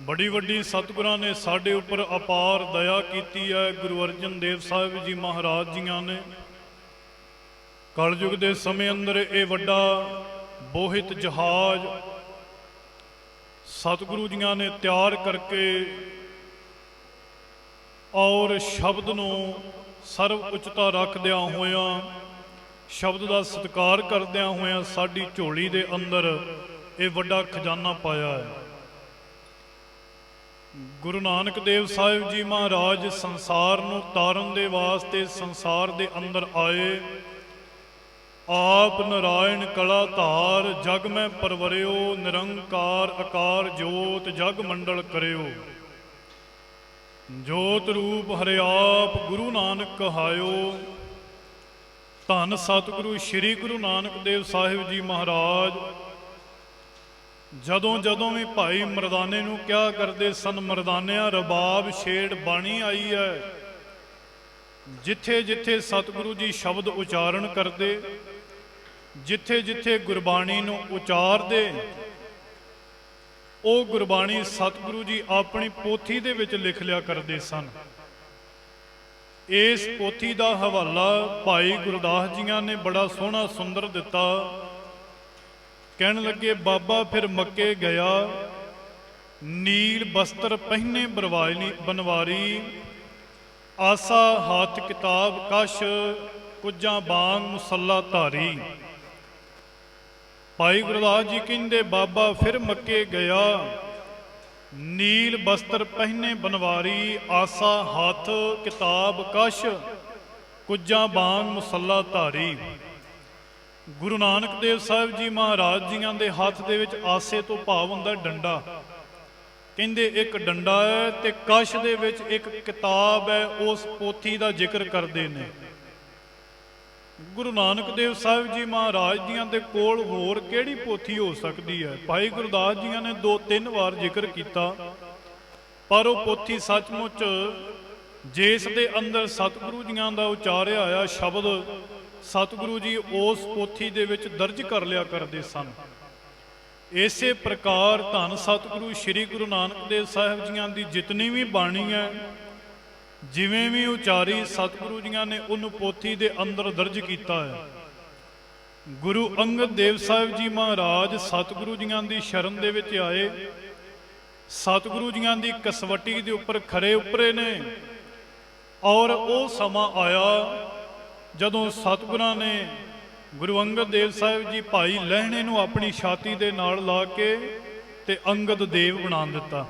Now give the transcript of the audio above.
ਬੜੀ ਵੱਡੀ ਸਤਿਗੁਰਾਂ ਨੇ ਸਾਡੇ ਉੱਪਰ ਅਪਾਰ ਦਇਆ ਕੀਤੀ ਹੈ ਗੁਰੂ ਅਰਜਨ ਦੇਵ ਸਾਹਿਬ ਜੀ ਮਹਾਰਾਜ ਜੀਆਂ ਨੇ। ਕਲਯੁਗ ਦੇ ਸਮੇਂ ਅੰਦਰ ਇਹ ਵੱਡਾ ਬੋਹਿਤ ਜਹਾਜ਼ ਸਤਿਗੁਰੂ ਜੀਆਂ ਨੇ ਤਿਆਰ ਕਰਕੇ ਔਰ ਸ਼ਬਦ ਨੂੰ ਸਰਵ ਉੱਚਤਾ ਰੱਖਦਿਆਂ ਹੋਇਆਂ, ਸ਼ਬਦ ਦਾ ਸਤਿਕਾਰ ਕਰਦਿਆਂ ਹੋਇਆਂ ਸਾਡੀ ਝੋਲੀ ਦੇ ਅੰਦਰ ਇਹ ਵੱਡਾ ਖਜ਼ਾਨਾ ਪਾਇਆ ਹੈ। ਗੁਰੂ ਨਾਨਕ ਦੇਵ ਸਾਹਿਬ ਜੀ ਮਹਾਰਾਜ ਸੰਸਾਰ ਨੂੰ ਤਾਰਨ ਦੇ ਵਾਸਤੇ ਸੰਸਾਰ ਦੇ ਅੰਦਰ ਆਏ। ਆਪ ਨਰਾਇਣ ਕਲਾ ਧਾਰ ਜਗ ਮੈਂ ਪਰਵਰਿਓ, ਨਿਰੰਕਾਰ ਆਕਾਰ ਜੋਤ, ਜਗ ਮੰਡਲ ਕਰਿਓ। ਜੋਤ ਰੂਪ ਹਰਿਆਪ ਗੁਰੂ ਨਾਨਕ ਕਹਾਇਓ। ਧੰਨ ਸਤਿਗੁਰੂ, ਸ੍ਰੀ ਗੁਰੂ ਨਾਨਕ ਦੇਵ ਸਾਹਿਬ ਜੀ ਮਹਾਰਾਜ ਜਦੋਂ ਜਦੋਂ ਵੀ ਭਾਈ ਮਰਦਾਨੇ ਨੂੰ ਕਿਹਾ ਕਰਦੇ ਸਨ, ਮਰਦਾਨਿਆਂ ਰਬਾਬ ਛੇੜ ਬਾਣੀ ਆਈ ਹੈ। ਜਿੱਥੇ ਜਿੱਥੇ ਸਤਿਗੁਰੂ ਜੀ ਸ਼ਬਦ ਉਚਾਰਨ ਕਰਦੇ, ਜਿੱਥੇ ਜਿੱਥੇ ਗੁਰਬਾਣੀ ਨੂੰ ਉਚਾਰਦੇ, ਉਹ ਗੁਰਬਾਣੀ ਸਤਿਗੁਰੂ ਜੀ ਆਪਣੀ ਪੋਥੀ ਦੇ ਵਿੱਚ ਲਿਖ ਲਿਆ ਕਰਦੇ ਸਨ। ਇਸ ਪੋਥੀ ਦਾ ਹਵਾਲਾ ਭਾਈ ਗੁਰਦਾਸ ਜੀਆਂ ਨੇ ਬੜਾ ਸੋਹਣਾ ਸੁੰਦਰ ਦਿੱਤਾ। ਕਹਿਣ ਲੱਗੇ, ਬਾਬਾ, ਫਿਰ ਮੱਕੇ ਗਿਆ। ਨੀਲ ਬਸਤਰ ਪਹਿਨੇ ਬਰਵਾਇਨੀ ਬਨਵਾਰੀ। ਆਸਾ, ਹੱਥ, ਕਿਤਾਬ, ਕਸ਼, ਕੁੱਜਾਂ, ਬਾਗ, ਮੁਸੱਲਾ, ਧਾਰੀ। ਭਾਈ ਗੁਰਦਾਸ ਜੀ ਕਹਿੰਦੇ, ਬਾਬਾ, ਫਿਰ ਮੱਕੇ ਗਿਆ। ਨੀਲ ਬਸਤਰ ਪਹਿਨੇ ਬਨਵਾਰੀ, ਆਸਾ, ਹੱਥ, ਕਿਤਾਬ, ਕਸ਼, ਕੁੱਜਾਂ, ਬਾਗ, ਮੁਸੱਲਾ, ਧਾਰੀ। ਗੁਰੂ ਨਾਨਕ ਦੇਵ ਸਾਹਿਬ ਜੀ ਮਹਾਰਾਜ ਜੀਆਂ ਦੇ ਹੱਥ ਦੇ ਵਿੱਚ ਆਸੇ ਤੋਂ ਭਾਵ ਹੁੰਦਾ ਡੰਡਾ। ਕਹਿੰਦੇ ਇੱਕ ਡੰਡਾ ਹੈ ਤੇ ਕਸ਼ ਦੇ ਵਿੱਚ ਇੱਕ ਕਿਤਾਬ ਹੈ, ਉਸ ਪੋਥੀ ਦਾ ਜ਼ਿਕਰ ਕਰਦੇ ਨੇ। ਗੁਰੂ ਨਾਨਕ ਦੇਵ ਸਾਹਿਬ ਜੀ ਮਹਾਰਾਜ ਜੀਆਂ ਦੇ ਕੋਲ ਹੋਰ ਕਿਹੜੀ ਪੋਥੀ ਹੋ ਸਕਦੀ ਹੈ? ਭਾਈ ਗੁਰਦਾਸ ਜੀਆਂ ਨੇ ਦੋ ਤਿੰਨ ਵਾਰ ਜ਼ਿਕਰ ਕੀਤਾ, ਪਰ ਉਹ ਪੋਥੀ ਸੱਚਮੁੱਚ ਜਿਸ ਦੇ ਅੰਦਰ ਸਤਿਗੁਰੂ ਜੀਆਂ ਦਾ ਉਚਾਰਿਆ ਆਇਆ ਸ਼ਬਦ ਸਤਿਗੁਰੂ ਜੀ ਉਸ ਪੋਥੀ ਦੇ ਵਿੱਚ ਦਰਜ ਕਰ ਲਿਆ ਕਰਦੇ ਸਨ। ਇਸੇ ਪ੍ਰਕਾਰ ਧੰਨ ਸਤਿਗੁਰੂ ਸ੍ਰੀ ਗੁਰੂ ਨਾਨਕ ਦੇਵ ਸਾਹਿਬ ਜੀਆਂ ਦੀ ਜਿਤਨੀ ਵੀ ਬਾਣੀ ਹੈ, ਜਿਵੇਂ ਵੀ ਉਚਾਰੀ ਸਤਿਗੁਰੂ ਜੀਆਂ ਨੇ ਉਹਨੂੰ ਪੋਥੀ ਦੇ ਅੰਦਰ ਦਰਜ ਕੀਤਾ ਹੈ। ਗੁਰੂ ਅੰਗਦ ਦੇਵ ਸਾਹਿਬ ਜੀ ਮਹਾਰਾਜ ਸਤਿਗੁਰੂ ਜੀਆਂ ਦੀ ਸ਼ਰਨ ਦੇ ਵਿੱਚ ਆਏ। ਸਤਿਗੁਰੂ ਜੀਆਂ ਦੀ ਕਸਵੱਟੀ ਦੇ ਉੱਪਰ ਖਰੇ ਉੱਪਰੇ ਨੇ ਔਰ ਉਹ ਸਮਾਂ ਆਇਆ ਜਦੋਂ ਸਤਿਗੁਰਾਂ ਨੇ ਗੁਰੂ ਅੰਗਦ ਦੇਵ ਸਾਹਿਬ ਜੀ ਭਾਈ ਲਹਿਣੇ ਨੂੰ ਆਪਣੀ ਛਾਤੀ ਦੇ ਨਾਲ ਲਾ ਕੇ ਤੇ ਅੰਗਦ ਦੇਵ ਬਣਾ ਦਿੱਤਾ।